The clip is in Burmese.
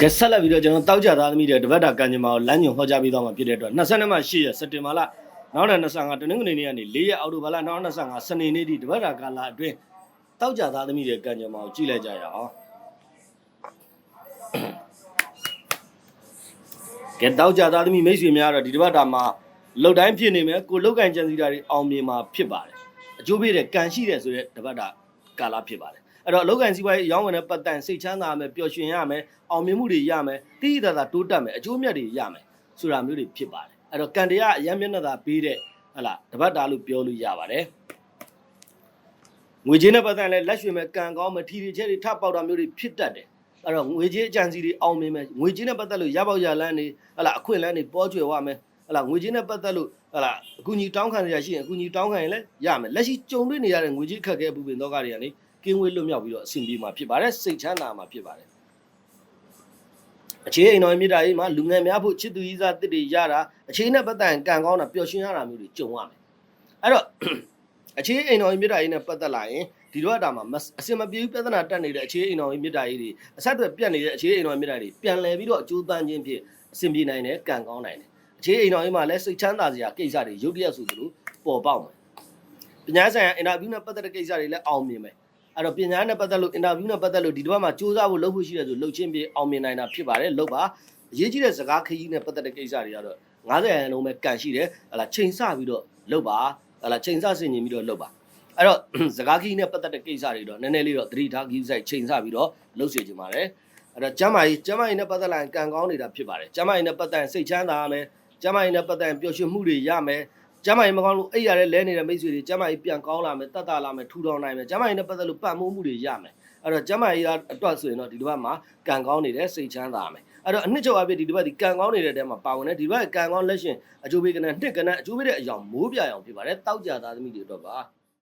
ကဲဆက်လက်ပြီးတော့ကျွန်တော်တောက်ကြသားသမီးတွေတပတ်တာကံကြမ္မာကိုလမ်းညွန်ဟောကြားပေးသွားမှာဖြစ်တဲ့အတွက်22မှ8ရက်စက်တင်ဘာလနောက်တဲ့25တနင်္ဂနွေနေ့ကနေ4ရက်အောက်တိုဘာလ2025စနေနေ့ထိတပတ်တာကာလအတွင်းတောက်ကြသားသမီးတွေကံကြမ္မာကိုကြည့်လိုက်ကြရအောင်ကဲတောက်ကြသားသမီးမိတ်ဆွေများတော့ဒီတပတ်တာမှာလုတ်တိုင်းဖြစ်နေမယ်ကိုလုတ်ကန်ကြံစီတာတွေအောင်မြင်မှာဖြစ်ပါတယ်အကျိုးပေးတဲ့ကံရှိတယ်ဆိုတဲ့တပတ်တာကာလဖြစ်ပါတယ် အဲ့တော့အလုတ်ကန်စီးပွားရေးရောင်းဝင်တဲ့ပတ်တန်စိတ်ချမ်းသာမယ်ပျော်ရွှင်ရမယ်အောင်မြင်မှုတွေရမယ်တိတိတသာတိုးတက်မယ်အကျိုးမြတ်တွေရမယ်ဆိုတာမျိုးတွေဖြစ်ပါတယ်အဲ့တော့ကံတရားအယံမျက်နှာသာပေးတဲ့ဟလာတပတ်တာလို့ပြောလို့ရပါတယ်ငွေချင်းနဲ့ပတ်သက်လဲလက်ရွှေမဲ့ကံကောင်းမဲ့ထီထီချက်တွေထပေါက်တာမျိုးတွေဖြစ်တတ်တယ်အဲ့တော့ငွေချင်းအကြံစီတွေအောင်မြင်မယ်ငွေချင်းနဲ့ပတ်သက်လို့ရပေါက်ရလန်းနေဟလာအခွင့်အလန်းတွေပေါ်ကျွယ်ဝမယ်ဟလာငွေချင်းနဲ့ပတ်သက်လို့ဟလာအကူကြီးတောင်းခံရရှိရင်အကူကြီးတောင်းခံရင်လည်းရမယ်လက်ရှိကြုံတွေ့နေရတဲ့ငွေကြီးအခက်အခဲပူပင်တော့ကတွေကနေ ကင်းဝေးလွတ်မြောက်ပြီးတော့အဆင်ပြေမှာဖြစ်ပါတယ်စိတ်ချမ်းသာမှာဖြစ်ပါတယ်အခြေအိမ်တော်မြစ်တာကြီးမှာလူငယ်များဖို့ချစ်သူကြီးစားတစ်တွေရတာအခြေနဲ့ပတ်သက်ရင်ကံကောင်းတာပျော်ရွှင်ရတာမျိုးတွေကြုံရမယ်အဲ့တော့အခြေအိမ်တော်မြစ်တာကြီးနဲ့ပတ်သက်လာရင်ဒီတော့အတာမှာမအစင်မပြေဘူးပြဿနာတက်နေတဲ့အခြေအိမ်တော်မြစ်တာကြီးတွေအဆက်အသွယ်ပြတ်နေတဲ့အခြေအိမ်တော်မြစ်တာကြီးပြန်လည်ပြီးတော့အကျိုးပန်းခြင်းဖြင့်အဆင်ပြေနိုင်တယ်ကံကောင်းနိုင်တယ်အခြေအိမ်တော်ကြီးမှာလည်းစိတ်ချမ်းသာစရာကိစ္စတွေရုပ်တရက်ဆိုသလိုပေါ်ပေါက်မယ်ပညာဆိုင်ရာအင်တာဗျူးနဲ့ပတ်သက်တဲ့ကိစ္စတွေလည်းအောင်မြင်မယ် အဲ့တော့ပညာနဲ့ပတ်သက်လို့အင်တာဗျူးနဲ့ပတ်သက်လို့ဒီတစ်ပတ်မှာစူးစမ်းဖို့လုပ်ဖို့ရှိတယ်ဆိုလုပ်ချင်းပြေအောင်မြင်နိုင်တာဖြစ်ပါတယ်လုပ်ပါအရေးကြီးတဲ့စကားခရီးနဲ့ပတ်သက်တဲ့ကိစ္စတွေကတော့90ရာခိုင်နှုန်းပဲကန်ရှိတယ်ဟလာချိန်ဆပြီးတော့လုပ်ပါဟလာချိန်ဆဆင်ញင်ပြီးတော့လုပ်ပါအဲ့တော့စကားခရီးနဲ့ပတ်သက်တဲ့ကိစ္စတွေတော့နည်းနည်းလေးတော့သတိထားခရီးဆိုင်ချိန်ဆပြီးတော့လုပ်စေချင်ပါတယ်အဲ့တော့ကျမ်းမာရေးကျမ်းမာရေးနဲ့ပတ်သက်လာရင်ကံကောင်းနေတာဖြစ်ပါတယ်ကျမ်းမာရေးနဲ့ပတ်သက်ရင်စိတ်ချမ်းသာရမယ်ကျမ်းမာရေးနဲ့ပတ်သက်ရင်ပျော်ရွှင်မှုတွေရမယ် ကျမ်းမာရေးမကောင်းလို့အိပ်ရတဲ့လဲနေတဲ့မိတ်ဆွေတွေကျမ်းမာရေးပြန်ကောင်းလာမယ်တတ်တာလာမယ်ထူထောင်နိုင်မယ်ကျမ်းမာရေးနဲ့ပတ်သက်လို့ပတ်မိုးမှုတွေရမယ်အဲ့တော့ကျမ်းမာရေးအတွက်ဆိုရင်တော့ဒီတစ်ပတ်မှာကံကောင်းနေတယ်စိတ်ချမ်းသာရမယ်အဲ့တော့အနှစ်ချုပ်အပြည့်ဒီတစ်ပတ်ဒီကံကောင်းနေတဲ့တဲမှာပါဝင်တယ်ဒီတစ်ပတ်ကံကောင်းလက်ရှင်အကျိုးပေးကနဲ့နှစ်ကနဲ့အကျိုးပေးတဲ့အကြောင်းမိုးပြရအောင်ဖြစ်ပါတယ်တောက်ကြသားသမီးတွေအတွက်ပါ